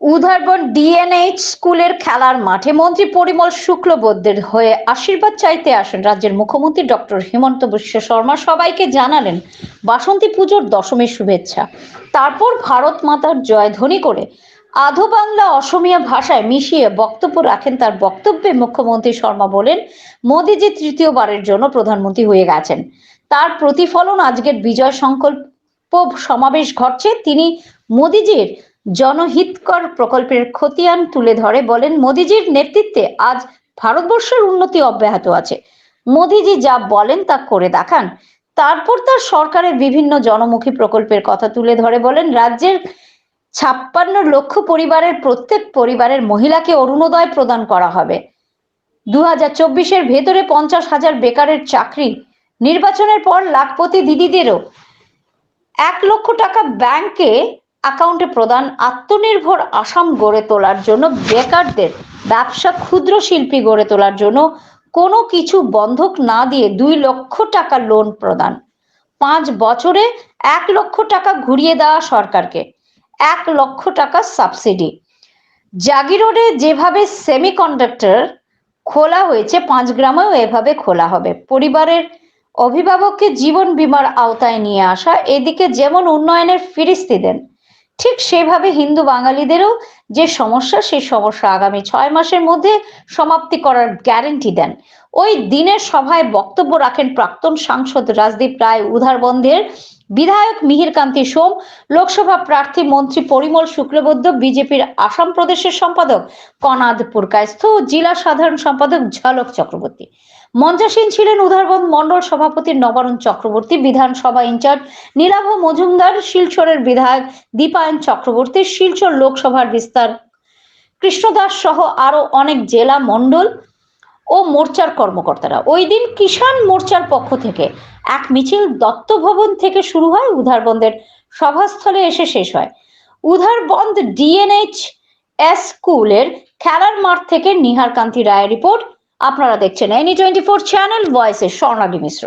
উধারবন ডিএনএইচ স্কুলের খেলার মাঠে মন্ত্রী পরিমল শুক্লবৈদ্যের হয়ে আশীর্বাদ চাইতে আসেন রাজ্যের মুখ্যমন্ত্রী ডক্টর হিমন্ত বিশ্ব শর্মা। সবাইকে জানালেন বাসন্তী পুজোর দশমীর শুভেচ্ছা। তারপর ভারত মাতার জয়ধ্বনি করে আধো বাংলা অসমীয়া ভাষায় মিশিয়ে বক্তব্য রাখেন তার বক্তব্যে মুখ্যমন্ত্রী শর্মা বলেন, মোদিজি তৃতীয়বারের জন্য প্রধানমন্ত্রী হয়ে গেছেন। তার প্রতিফলন আজকের বিজয় সংকল্প সমাবেশ ঘটছে। তিনি মোদিজির জনহিতকর প্রকল্পের খতিয়ান তুলে ধরে বলেন মোদিজির নেতৃত্বে আজ ভারতবর্ষের উন্নতি অব্যাহত আছে। মোদিজি যা বলেন তা করে দেখান। তারপর তার সরকারের বিভিন্ন জনমুখী প্রকল্পের কথা তুলে ধরে বলেন রাজ্যের ছাপ্পান্ন লক্ষ পরিবারের প্রত্যেক পরিবারের মহিলাকে অরুণোদয় প্রদান করা হবে। দু হাজার চব্বিশের ভেতরে পঞ্চাশ হাজার বেকারের চাকরি, নির্বাচনের পর লাখপতি দিদিদেরও এক লক্ষ টাকা ব্যাংকে অ্যাকাউন্টে প্রদান আত্মনির্ভর আসাম গড়ে তোলার জন্য বেকারদের ব্যবসা ক্ষুদ্র শিল্পী গড়ে তোলার জন্য কোনো কিছু বন্ধক না দিয়ে দুই লক্ষ টাকা লোন প্রদান। পাঁচ বছরে এক লক্ষ টাকা ঘুরিয়ে দেওয়া সরকারকে, এক লক্ষ টাকা সাবসিডি জাগি রোডে যেভাবে সেমিকন্ডাক্টর খোলা হয়েছে, পাঁচ গ্রামেও এভাবে খোলা হবে। পরিবারের অভিভাবককে জীবন বিমার আওতায় নিয়ে আসা, এদিকে যেমন উন্নয়নের ফিরিস্তি দেন ঠিক সেভাবে হিন্দু বাঙালিদেরও যে সমস্যা, সেই সমস্যা আগামী ছয় মাসের মধ্যে সমাপ্তি করার গ্যারেন্টি দেন। ওই দিনের সভায় বক্তব্য রাখেন প্রাক্তন সাংসদ রাজদীপ রায় উধারবন্ধের বিধায়ক মিহির কান্তি সোম, লোকসভা প্রার্থী মন্ত্রী পরিমল শুক্লবৈদ্য, বিজেপির আসাম প্রদেশের সম্পাদক কনাদ পুরকায়স্থ জেলা সাধারণ সম্পাদক ঝলক চক্রবর্তী। মঞ্চাসীন ছিলেন উধারবন্দ মন্ডল সভাপতি নবারুণ চক্রবর্তী, বিধানসভা ইনচার্জ নীলাভ মজুমদার, শিলচরের বিধায়ক দীপায়ন চক্রবর্তী, শিলচর লোকসভার বিস্তার কৃষ্ণদাস সহ আরও অনেক জেলা মণ্ডল ও মোর্চার কর্মকর্তারা। ওই দিন কিষাণ মোর্চার পক্ষ থেকে এক মিছিল দত্ত ভবন থেকে শুরু হয় উধারবন্দের সভাস্থলে এসে শেষ হয়। উধারবন্দ ডিএনএইচ এস স্কুলের খেলার মাঠ থেকে নিহার কান্তি রায়ের রিপোর্ট। আপনারা দেখছেন এনি টোয়েন্টি ফোর চ্যানেল ভয়েসের স্বর্ণালী মিশ্র।